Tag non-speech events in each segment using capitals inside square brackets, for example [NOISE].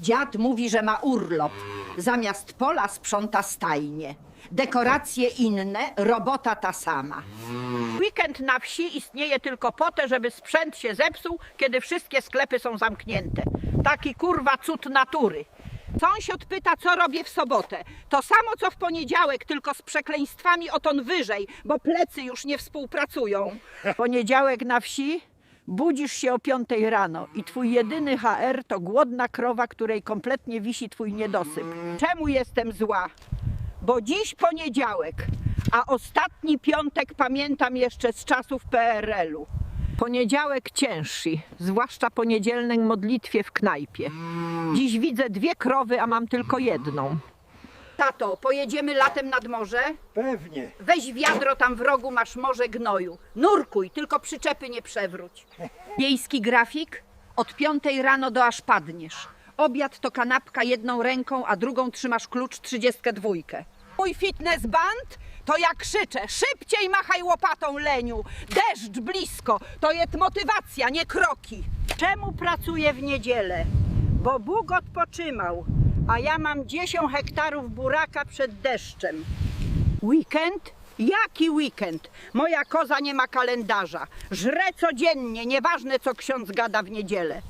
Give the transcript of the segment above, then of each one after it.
Dziad mówi, że ma urlop. Zamiast pola sprząta stajnie. Dekoracje inne, robota ta sama. Weekend na wsi istnieje tylko po to, żeby sprzęt się zepsuł, kiedy wszystkie sklepy są zamknięte. Taki kurwa cud natury. Sąsiad pyta, co robię w sobotę. To samo co w poniedziałek, tylko z przekleństwami o ton wyżej, bo plecy już nie współpracują. Poniedziałek na wsi budzisz się o piątej rano i twój jedyny HR to głodna krowa, której kompletnie wisi twój niedosyp. Czemu jestem zła? bo dziś poniedziałek, a ostatni piątek pamiętam jeszcze z czasów PRL-u. Poniedziałek cięższy, zwłaszcza po niedzielnej modlitwie w knajpie. Dziś widzę dwie krowy, a mam tylko jedną. Tato, pojedziemy latem nad morze? Pewnie. Weź wiadro, tam w rogu masz morze gnoju. Nurkuj, tylko przyczepy nie przewróć. [LAUGHS] Miejski grafik? Od piątej rano do aż padniesz. Obiad to kanapka jedną ręką, a drugą trzymasz klucz trzydziestkę dwójkę. Mój fitness band? To ja krzyczę, szybciej machaj łopatą, leniu. Deszcz blisko, to jest motywacja, nie kroki. Czemu pracuję w niedzielę? Bo Bóg odpoczymał, a ja mam 10 hektarów buraka przed deszczem. Weekend? Jaki weekend? Moja koza nie ma kalendarza. Żre codziennie, nieważne co ksiądz gada w niedzielę.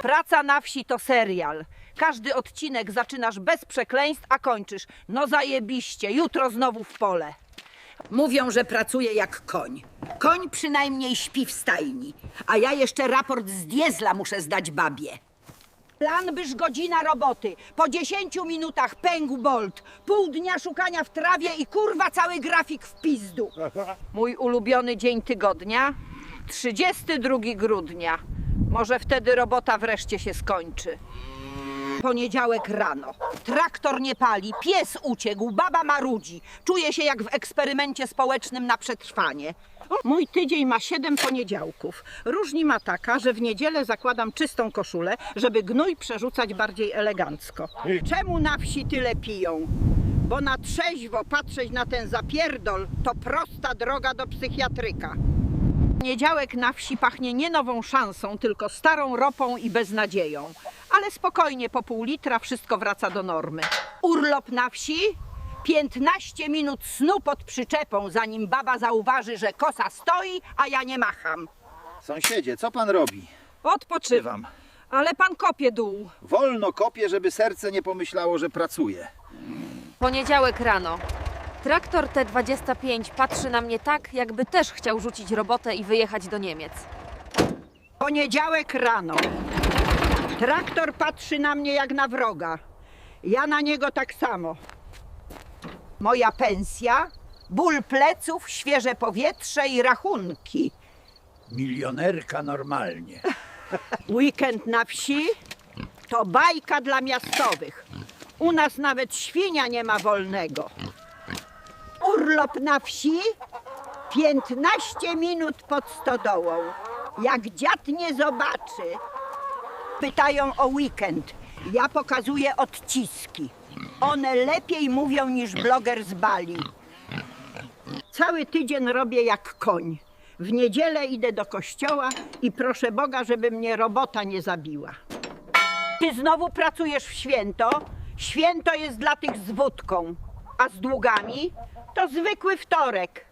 Praca na wsi to serial. Każdy odcinek zaczynasz bez przekleństw, a kończysz. No zajebiście, jutro znowu w pole. Mówią, że pracuje jak koń. Koń przynajmniej śpi w stajni, a ja jeszcze raport z diezla muszę zdać babie. Plan byż godzina roboty. Po 10 minutach pękł bolt. Pół dnia szukania w trawie i kurwa cały grafik w pizdu. Mój ulubiony dzień tygodnia? 32 grudnia. Może wtedy robota wreszcie się skończy. Poniedziałek rano. Traktor nie pali, pies uciekł, baba marudzi. Czuję się jak w eksperymencie społecznym na przetrwanie. Mój tydzień ma siedem poniedziałków. Różni ma taka, że w niedzielę zakładam czystą koszulę, żeby gnój przerzucać bardziej elegancko. Czemu na wsi tyle piją? Bo na trzeźwo patrzeć na ten zapierdol to prosta droga do psychiatryka. Poniedziałek na wsi pachnie nie nową szansą, tylko starą ropą i beznadzieją. Ale spokojnie, po pół litra wszystko wraca do normy. Urlop na wsi? 15 minut snu pod przyczepą, zanim baba zauważy, że kosa stoi, a ja nie macham. Sąsiedzie, co pan robi? Odpoczywam. Ale pan kopie dół. Wolno kopie, żeby serce nie pomyślało, że pracuje. Poniedziałek rano. Traktor T25 patrzy na mnie tak, jakby też chciał rzucić robotę i wyjechać do Niemiec. Poniedziałek rano. Traktor patrzy na mnie jak na wroga. Ja na niego tak samo. Moja pensja, ból pleców, świeże powietrze i rachunki. Milionerka normalnie. [LAUGHS] Weekend na wsi to bajka dla miastowych. U nas nawet świnia nie ma wolnego. Urlop na wsi 15 minut pod stodołą. Jak dziad nie zobaczy, pytają o weekend. Ja pokazuję odciski. One lepiej mówią niż bloger z Bali. Cały tydzień robię jak koń. W niedzielę idę do kościoła i proszę Boga, żeby mnie robota nie zabiła. Ty znowu pracujesz w święto? Święto jest dla tych z wódką, a z długami to zwykły wtorek.